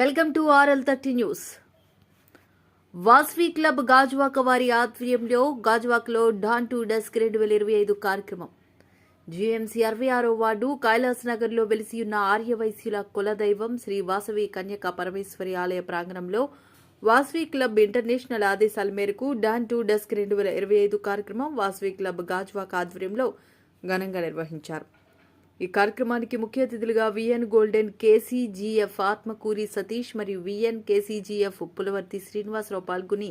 Welcome to R L thirty news. Vasavi club Gajuwaka వారి ఆధ్వర్యంలో గాజువాకలో డాన్ టు డస్క్ రెండు వేల ఇరవై ఐదు కార్యక్రమం. జీఎంసీ అరవై ఆరో వార్డు కైలాస్ నగర్లో వెలిసి ఉన్న ఆర్యవైశ్యుల కులదైవం శ్రీ వాసవి కన్యక పరమేశ్వరి ఆలయ ప్రాంగణంలో వాస్వి క్లబ్ ఇంటర్నేషనల్ ఆదేశాల మేరకు డాన్ టు డస్క్ రెండు వేల ఇరవై ఐదు కార్యక్రమం వాస్వి క్లబ్ గాజువాక ఆధ్వర్యంలో ఘనంగా నిర్వహించారు. ఈ కార్యక్రమానికి ముఖ్య అతిథులుగా V N golden K C G F Atmakuri Satish మరియు V N K C G F Pulavarthi Srinivasarao పాల్గొని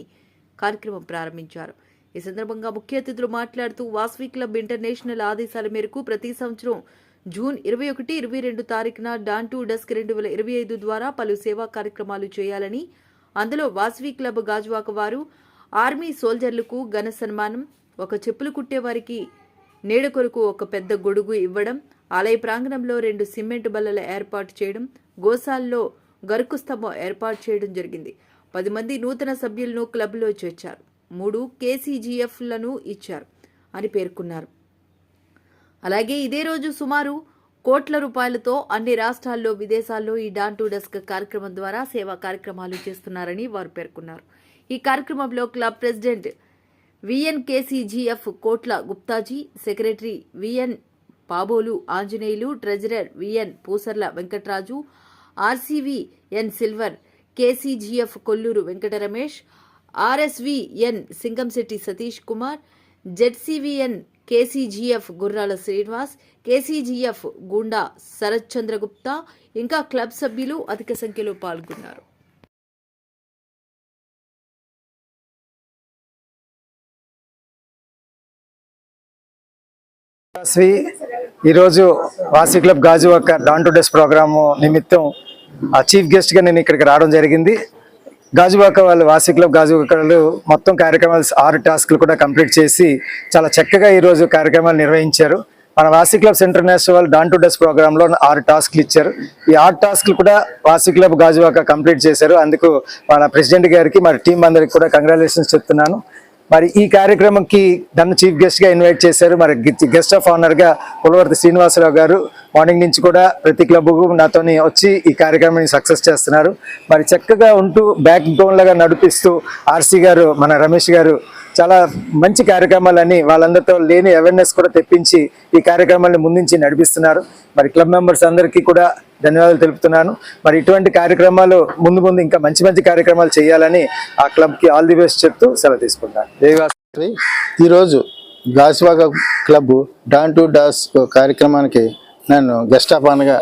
కార్యక్రమం ప్రారంభించారు. ఈ సందర్భంగా ముఖ్య అతిథులు మాట్లాడుతూ వాస్వి క్లబ్ ఇంటర్నేషనల్ ఆదేశాల మేరకు ప్రతి సంవత్సరం జూన్ ఇరవై ఒకటి ఇరవై రెండు తారీఖున డాన్ టు డస్క్ రెండు వేల ఇరవై ఐదు ద్వారా పలు సేవా కార్యక్రమాలు చేయాలని అందులో వాస్వి క్లబ్ గాజువాక వారు ఆర్మీ సోల్జర్లకు ఘన సన్మానం ఒక చెప్పులు కుట్టేవారికి నేడు నీడ కొరకు ఒక పెద్ద గొడుగు ఇవ్వడం ఆలయ ప్రాంగణంలో రెండు సిమెంట్ బల్లల ఏర్పాటు చేయడం గోశాల్లో గరుకు స్తంభం ఏర్పాటు చేయడం జరిగింది. పది మంది నూతన సభ్యులను క్లబ్లో చేర్చారు. మూడు కేసీజీఎఫ్లను ఇచ్చారు అని పేర్కొన్నారు. అలాగే ఇదే రోజు సుమారు కోట్ల రూపాయలతో అన్ని రాష్ట్రాల్లో విదేశాల్లో ఈ డాన్ టు డస్క్ కార్యక్రమం ద్వారా సేవా కార్యక్రమాలు చేస్తున్నారని వారు పేర్కొన్నారు. ఈ కార్యక్రమంలో club president V N K C G F Kotla Guptaji secretary V N Pabolu Anjaneyulu treasurer V N Pusarla Venkataraju R C V N silver K C G F Kolluru Venkata Ramesh R S V N Singamsetti Satish Kumar Z C V N K C G F Gurrala Srinivas K C G F గుండా శరత్ చంద్రగుప్తా ఇంకా club సభ్యులు అధిక సంఖ్యలో పాల్గొన్నారు. శ్రీ ఈరోజు Vasavi club Gajuwaka dawn to dusk programme నిమిత్తం ఆ chief గెస్ట్గా నేను ఇక్కడికి రావడం జరిగింది. గాజువాక వాళ్ళు వాసీ క్లబ్ గాజువాక వాళ్ళు మొత్తం కార్యక్రమాలు ఆరు టాస్క్లు కూడా కంప్లీట్ చేసి చాలా చక్కగా ఈరోజు కార్యక్రమాలు నిర్వహించారు. మన వాసి clubs international dawn to dusk ప్రోగ్రాంలో ఆరు టాస్క్లు ఇచ్చారు. ఈ ఆరు టాస్క్లు కూడా వాసి క్లబ్ గాజువాక కంప్లీట్ చేశారు. అందుకు మన ప్రెసిడెంట్ గారికి మరి టీం అందరికి కూడా కంగ్రాచులేషన్స్ చెప్తున్నాను. మరి ఈ కార్యక్రమంకి నన్ను చీఫ్ గెస్ట్గా ఇన్వైట్ చేశారు. మరి గెస్ట్ ఆఫ్ ఆనర్గా పులవర్తి శ్రీనివాసరావు గారు మార్నింగ్ నుంచి కూడా ప్రతి క్లబ్ నాతోని వచ్చి ఈ కార్యక్రమాన్ని సక్సెస్ చేస్తున్నారు. మరి చక్కగా ఉంటూ బ్యాక్ బోన్ లాగా నడిపిస్తూ ఆర్సీ గారు మన రమేష్ గారు చాలా మంచి కార్యక్రమాలని వాళ్ళందరితో లేని అవేర్నెస్ కూడా తెప్పించి ఈ కార్యక్రమాన్ని ముందుంచి నడిపిస్తున్నారు. మరి క్లబ్ మెంబర్స్ అందరికీ కూడా ధన్యవాదాలు తెలుపుతున్నాను. మరి ఇటువంటి కార్యక్రమాలు ముందు ముందు ఇంకా మంచి మంచి కార్యక్రమాలు చేయాలని ఆ క్లబ్కి ఆల్ ది బెస్ట్ చెప్తూ సెలవు తీసుకుంటాను. ఈరోజు Gajuwaka club dawn to dusk కార్యక్రమానికి నన్ను గెస్ట్ ఆఫ్ ఆనర్గా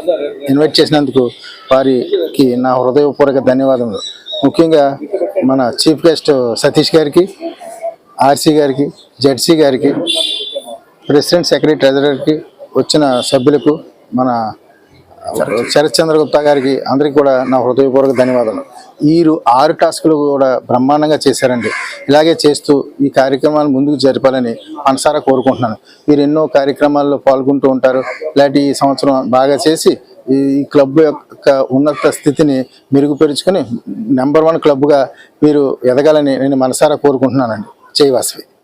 ఇన్వైట్ చేసినందుకు వారికి నా హృదయపూర్వక ధన్యవాదములు. ముఖ్యంగా మన చీఫ్ గెస్ట్ సతీష్ గారికి ఆర్సీ గారికి జెడ్సీ గారికి ప్రెసిడెంట్ సెక్రటరీ ట్రెజరర్కి వచ్చిన సభ్యులకు మన శరత్ చంద్రగుప్తా గారికి అందరికీ కూడా నా హృదయపూర్వక ధన్యవాదాలు. వీరు ఆరు టాస్కులు కూడా బ్రహ్మాండంగా చేశారండి. ఇలాగే చేస్తూ ఈ కార్యక్రమాలు ముందుకు జరపాలని మనసారా కోరుకుంటున్నాను. వీరు ఎన్నో కార్యక్రమాల్లో పాల్గొంటూ ఉంటారు. ఇలాంటి ఈ సంవత్సరం బాగా చేసి ఈ క్లబ్ యొక్క ఉన్నత స్థితిని మెరుగుపరుచుకొని నెంబర్ వన్ క్లబ్గా మీరు ఎదగాలని నేను మనసారా కోరుకుంటున్నానండి. జై వాసవి.